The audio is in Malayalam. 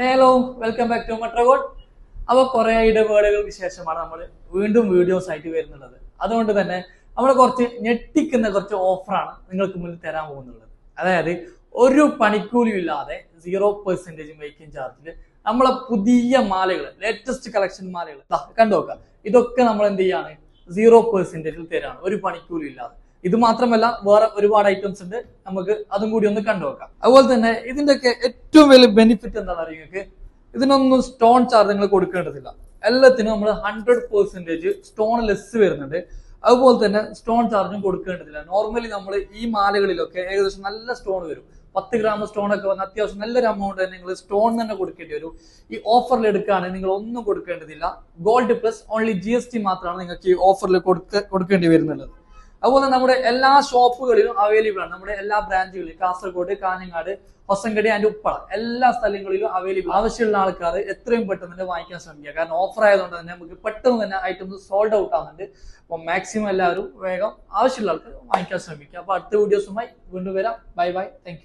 ഹലോ വെൽക്കം ബാക്ക് ടു മട്രഗോഡ് അപ്പോൾ കുറേ ഇടവേളകൾക്ക് ശേഷമാണ് നമ്മൾ വീണ്ടും വീഡിയോസ് ആയിട്ട് വരുന്നുള്ളത്. അതുകൊണ്ട് തന്നെ നമ്മൾ കുറച്ച് ഞെട്ടിക്കുന്ന കുറച്ച് ഓഫറാണ് നിങ്ങൾക്ക് മുന്നിൽ തരാൻ പോകുന്നുള്ളത്. അതായത് ഒരു പണിക്കൂലിയും ഇല്ലാതെ സീറോ പെർസെന്റേജ് മേക്കിംഗ് ചാർജിൽ നമ്മളെ പുതിയ മാലകൾ ലേറ്റസ്റ്റ് കളക്ഷൻ മാലകൾ കണ്ടു നോക്കാം. ഇതൊക്കെ നമ്മൾ എന്ത് ചെയ്യാണ് സീറോ പെർസെന്റേജിൽ തരാണ്. ഒരു പണിക്കൂലി ഇല്ലാതെ. ഇത് മാത്രമല്ല വേറെ ഒരുപാട് ഐറ്റംസ് ഉണ്ട്. നമുക്ക് അതും കൂടി ഒന്ന് കണ്ടു നോക്കാം. അതുപോലെ തന്നെ ഇതിന്റെയൊക്കെ ഏറ്റവും വലിയ ബെനിഫിറ്റ് എന്താണെന്ന് അറിയാം നിങ്ങൾക്ക്? ഇതിനൊന്നും സ്റ്റോൺ ചാർജ് നിങ്ങൾ കൊടുക്കേണ്ടതില്ല. എല്ലാത്തിനും നമ്മൾ ഹൺഡ്രഡ് പെർസെന്റേജ് സ്റ്റോൺ ലെസ് വരുന്നുണ്ട്. അതുപോലെ തന്നെ സ്റ്റോൺ ചാർജും കൊടുക്കേണ്ടതില്ല. നോർമലി നമ്മൾ ഈ മാലകളിലൊക്കെ ഏകദേശം നല്ല സ്റ്റോൺ വരും. പത്ത് ഗ്രാം സ്റ്റോൺ ഒക്കെ വന്ന് അത്യാവശ്യം നല്ലൊരു എമൗണ്ട് തന്നെ നിങ്ങൾ സ്റ്റോൺ തന്നെ കൊടുക്കേണ്ടി വരും. ഈ ഓഫറിൽ എടുക്കുകയാണെങ്കിൽ നിങ്ങൾ ഒന്നും കൊടുക്കേണ്ടതില്ല. Gold plus only G S T മാത്രമാണ് നിങ്ങൾക്ക് ഈ ഓഫറിൽ കൊടുക്ക കൊടുക്കേണ്ടി വരുന്നുള്ളത്. അതുപോലെ നമ്മുടെ എല്ലാ ഷോപ്പുകളിലും അവൈലബിൾ ആണ്. നമ്മുടെ എല്ലാ ബ്രാഞ്ചുകളിലും കാസർഗോഡ് കാഞ്ഞങ്ങാട് ഹൊസങ്കടി ആൻഡ് ഉപ്പള എല്ലാ സ്ഥലങ്ങളിലും അവൈലബിൾ ആവശ്യമുള്ള ആൾക്കാർ എത്രയും പെട്ടെന്ന് തന്നെ വാങ്ങിക്കാൻ ശ്രമിക്കുക. കാരണം ഓഫർ ആയതുകൊണ്ട് തന്നെ നമുക്ക് പെട്ടെന്ന് തന്നെ ഐറ്റംസ് സോൾഡ് ഔട്ട് ആവുന്നുണ്ട്. അപ്പോൾ മാക്സിമം എല്ലാവരും വേഗം ആവശ്യമുള്ള ആൾക്കാർ വാങ്ങിക്കാൻ ശ്രമിക്കുക. അപ്പോൾ അടുത്ത വീഡിയോസുമായി വീണ്ടും വരാം. Bye bye thank